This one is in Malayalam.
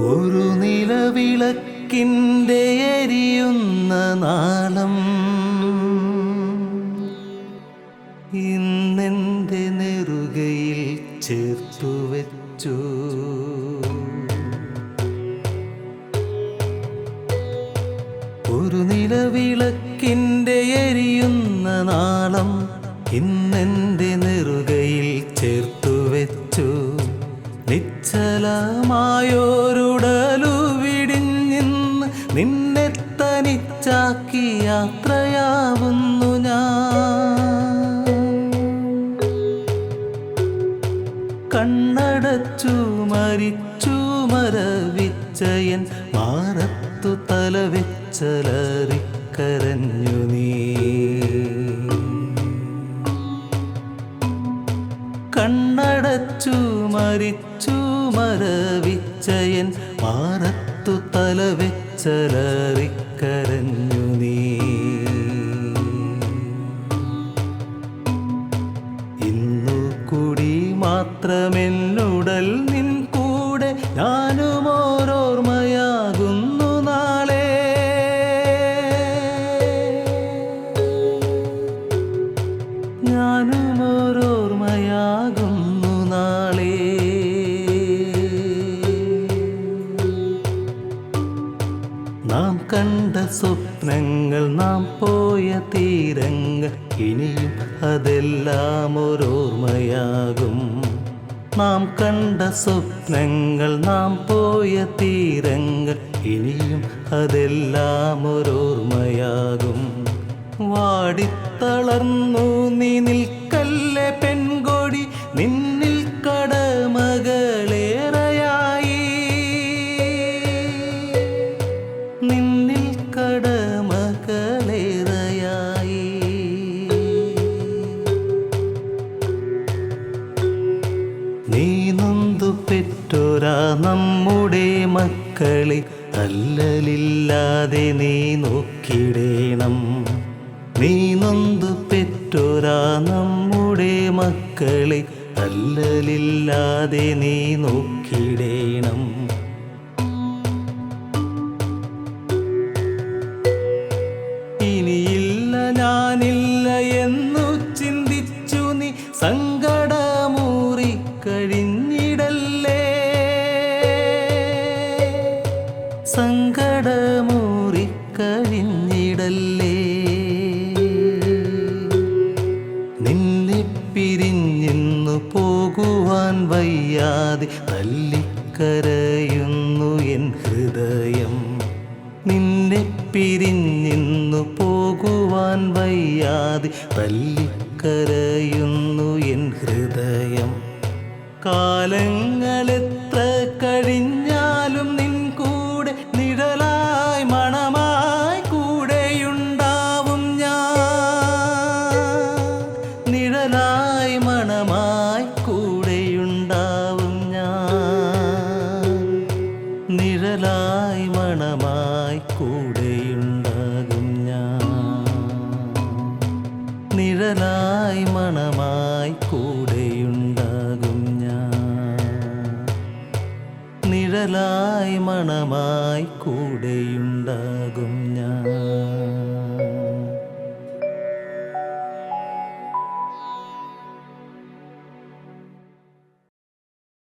ഒരു നിലവിളക്കിന്റെ എരിയുന്ന നാളം. ഇന്നെന്റെ നെറുകയിൽ ചേർത്തു വെച്ചു. ഒരു നിലവിളക്കിന്റെ എരിയുന്ന നാളം ഇന്നെന്റെ നെറുകയിൽ ചേർത്തു വെച്ചു. വിടിഞ്ഞിന്ന് നിന്നെ തനിച്ചാക്കി യാത്രയാവുന്നു ഞാൻ. കണ്ണടച്ചു മരിച്ചു മരവിച്ചയൻ മാറത്തു തലവെച്ചലറിക്കരഞ്ഞു നീ. കണ്ണടച്ചു മരിച്ചു മരവിച്ചയൻ മാറത്തു തല വെച്ചലറിക്കരഞ്ഞു നീ. ഇന്നു കൂടി മാത്രമെന്നുടൽ നാം കണ്ട സ്വപ്നങ്ങൾ നാം പോയ തീരങ്ങൾ ഇനിയും അതെല്ലാം ഒരോർമ്മയാകും. നാം കണ്ട സ്വപ്നങ്ങൾ നാം പോയ തീരങ്ങൾ ഇനിയും അതെല്ലാം ഒരോർമ്മയാകും. വാടിത്തളർന്നു നീ നിൽക്കല്ലേ നീ നമ്മുടെ മക്കളെ അല്ലലില്ലാതെ നീ നോക്കിടേണം. നീ നൊന്തു പെറ്റോരാ നമ്മുടെ മക്കളെ അല്ലലില്ലാതെ നീ നോക്കിടേണം. കഴിഞ്ഞിടല്ലേ സങ്കടമൂറിക്കഴിഞ്ഞിടല്ലേ നിന്നെ പിരിഞ്ഞിന്നു പോകുവാൻ വയ്യാതെ തല്ലിക്കരയുന്നു എൻ ഹൃദയം. നിന്നെ പിരിഞ്ഞിന്നു പോകുവാൻ വയ്യാതെ തല്ലിക്കരയുന്നു എൻ ഹൃദയം. കാലങ്ങളെത്ര കഴിഞ്ഞാലും നിൻ കൂടെ നിഴലായി മണമായി കൂടെയുണ്ടാവും ഞാൻ. നിഴലായി മണമായി കൂടെയുണ്ടാവും ഞാൻ. നിഴലായി മണമായി കൂടെയുണ്ടാകും ഞാൻ. നിഴലായി നിഴലായി മണമായി കൂടെയുണ്ടാകും.